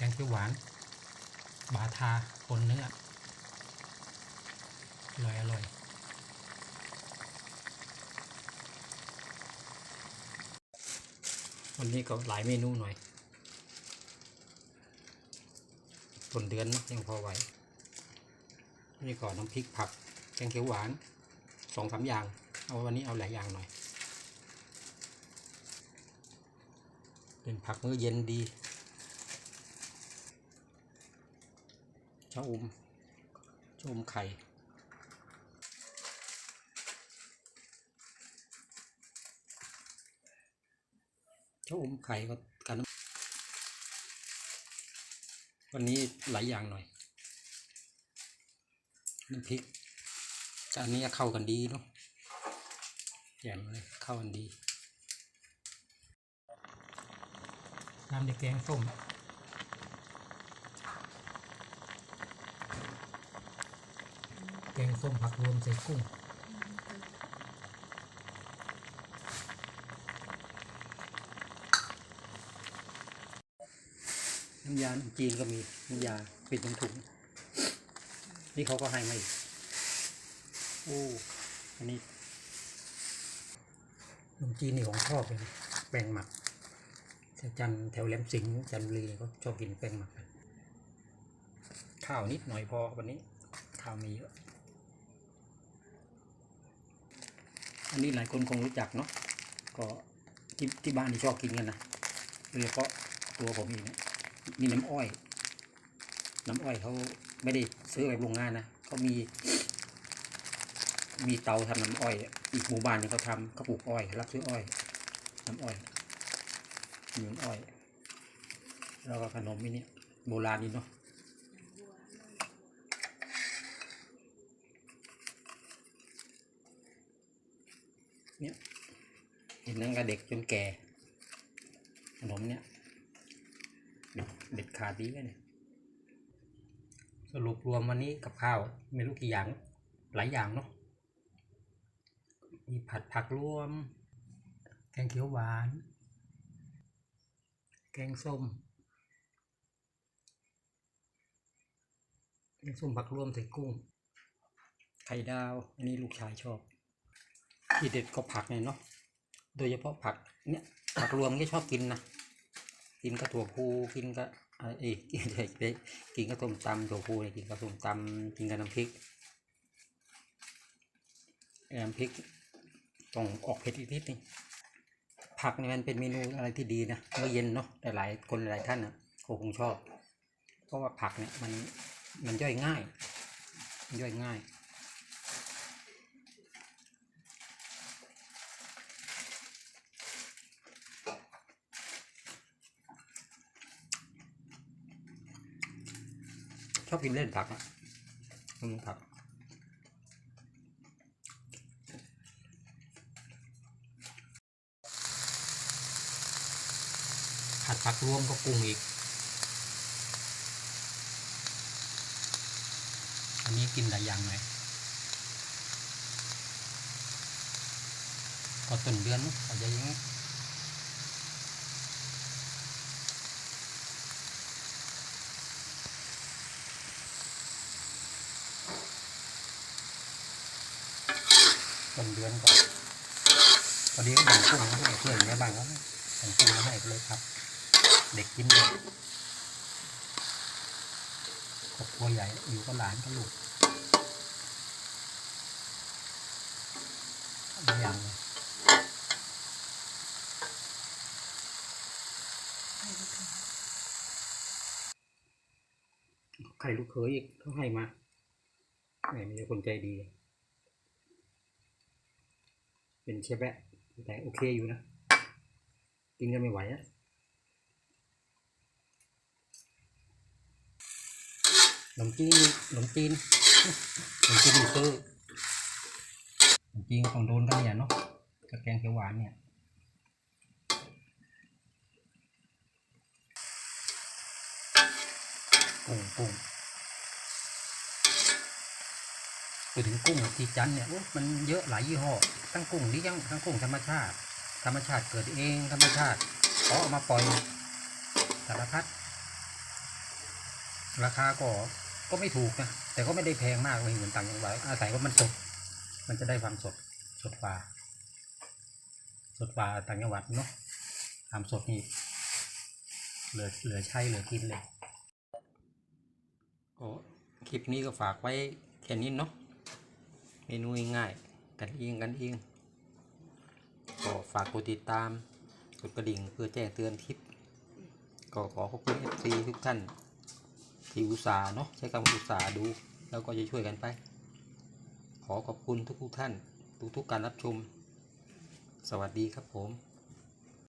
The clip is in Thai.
แกงเขียวหวาน บาทาปนเนื้ออร่อยอร่อยวันนี้ก็หลายเมนูหน่อยต้นเดือนนะยังพอไหวนี่ก่อนน้ำพริกผัก แกงเขียวหวานสองสามอย่าง เอาวันนี้เอาหลายอย่างหน่อย เป็นผักมื้อเย็นดี ชะอมชอมไข่ชอมไข่ก็กัน วันนี้หลายอย่างหน่อย น้ำพริกจานนี้เข้ากันดีเนาะแจ่มเลยเข้ากันดีน้ำในแกงส้ม กงส้มผักรวมใส่กุ้งน้ำยาขนมจีนก็มีน้ำยาเป็นถุงๆนี่เขาก็ให้มาอีกโอ้อันนี้ขนมจีนนี่ของชอบเลยนะแป้งหมักแถวจันทร์แถวแหลมสิงห์จันทบุรีเขาชอบกินแป้งหมักกันข้าวนิดหน่อยพอวันนี้ข้าวมีเยอะ อันนี้หลายคนคงรู้จักเนาะก็ที่ที่บ้านที่ชอบกินกันนะโดยเฉพาะตัวผมเองเนี่ยมีน้ำอ้อย น้ำอ้อยเขาไม่ได้ซื้อแบบโรงงานนะเขามี มีเตาทำน้ำอ้อย อีกหมู่บ้านหนึงเขาทำเขาปลูกอ้อยรับซื้ออ้อย น้ำอ้อยน้ำอ้อย แล้วก็ขนมนี่เนี่ยโบราณนี่เนาะ เนี่ยเห็นตั้งแต่เด็กจนแก่ขนมเนี่ยเด็ดเด็ดขาดดีเลยเนี่ยสรุปรวมวันนี้กับข้าวไม่รู้กี่อย่างหลายอย่างเนาะมีผัดผักรวม แกงเขียวหวาน แกงส้มแกงส้มผักรวมใส่กุ้งไข่ดาว อันนี้ลูกชายชอบ ทีเด็ดก็ผักเนี่ยเนาะ โดยเฉพาะผักเนี่ยผักรวมก็ชอบกินนะ กินกับถั่วพูกินกับอะไรเอ้ยกินเด็กินกับต้มตำถั่วพูเนี่ยกินกับต้มตำกินกับน้ำพริกน้ำพริกต้องออกเผ็ดอีกนิดนึงผักเนี่ยมันเป็นเมนูอะไรที่ดีนะเมื่อเย็นเนาะแต่หลายคนหลายท่านนะก็คงชอบ เพราะว่าผักเนี่ยมันมันย่อยง่ายมันย่อยง่าย ชอบกินเล่นผักอะอืมผักผัดผักรวมก็ปรุงอีก อันนี้กินหลายอย่างไหมก็ต้นเดือนเนอาจจะยัง ต้นเดือนก่อนพอดีก็แบ่งกุ้งมให้เพื่อนในบ้านเขาแบ่งกุ้งมาให้เลยครับ เด็กกินเด็กครอบครัวใหญ่อยู่กับหลานกับลูกหลายอย่างเลยไข่ลูกเขยอีกเขาให้มาแหมมีแต่คนใจดี เป็นเชฟแบะแต่โอเคอยู่นะ กินกันไม่ไหวอะขนมจีนขนมจีนขนมจีนมีซื้อขนมจีนก็ต้องโดนกันเนี่ยเนาะกับแกงเขียวหวานเนี่ยกุ้งกุ้ง ไปถึงกุ้งที่จันเนี่ยมันเยอะหลายยี่ห้อทั้งกุ้งเลี้ยังทั้งกุ้งธรรมชาติ ธรรมชาติเกิดเองธรรมชาติเขาเอามาปล่อยสารพัดราคาก็ก็ไม่ถูกนะแต่ก็ไม่ได้แพงมากไม่เหมือนต่างจังหวัดอาศัยว่ามันสด มันจะได้ความสดสดกว่าสดกว่าต่างจังหวัดเนาะความสดนี่เหลือเหลือใช้เหลือกินเลยก็คลิปนี้ก็ฝากไว้แค่นี้เนาะ เมนูง่ายๆกันเองกันเองก็ฝากกดติดตามกดกระดิ่งเพื่อแจ้งเตือนคลิป ก็ขอขอบคุณ FC ทุกท่านที่อุตส่าห์เนาะใช้คำอุตส่าห์ดู แล้วก็จะช่วยกันไป ขอขอบคุณทุกๆท่าน ทุกๆการรับชม สวัสดีครับผม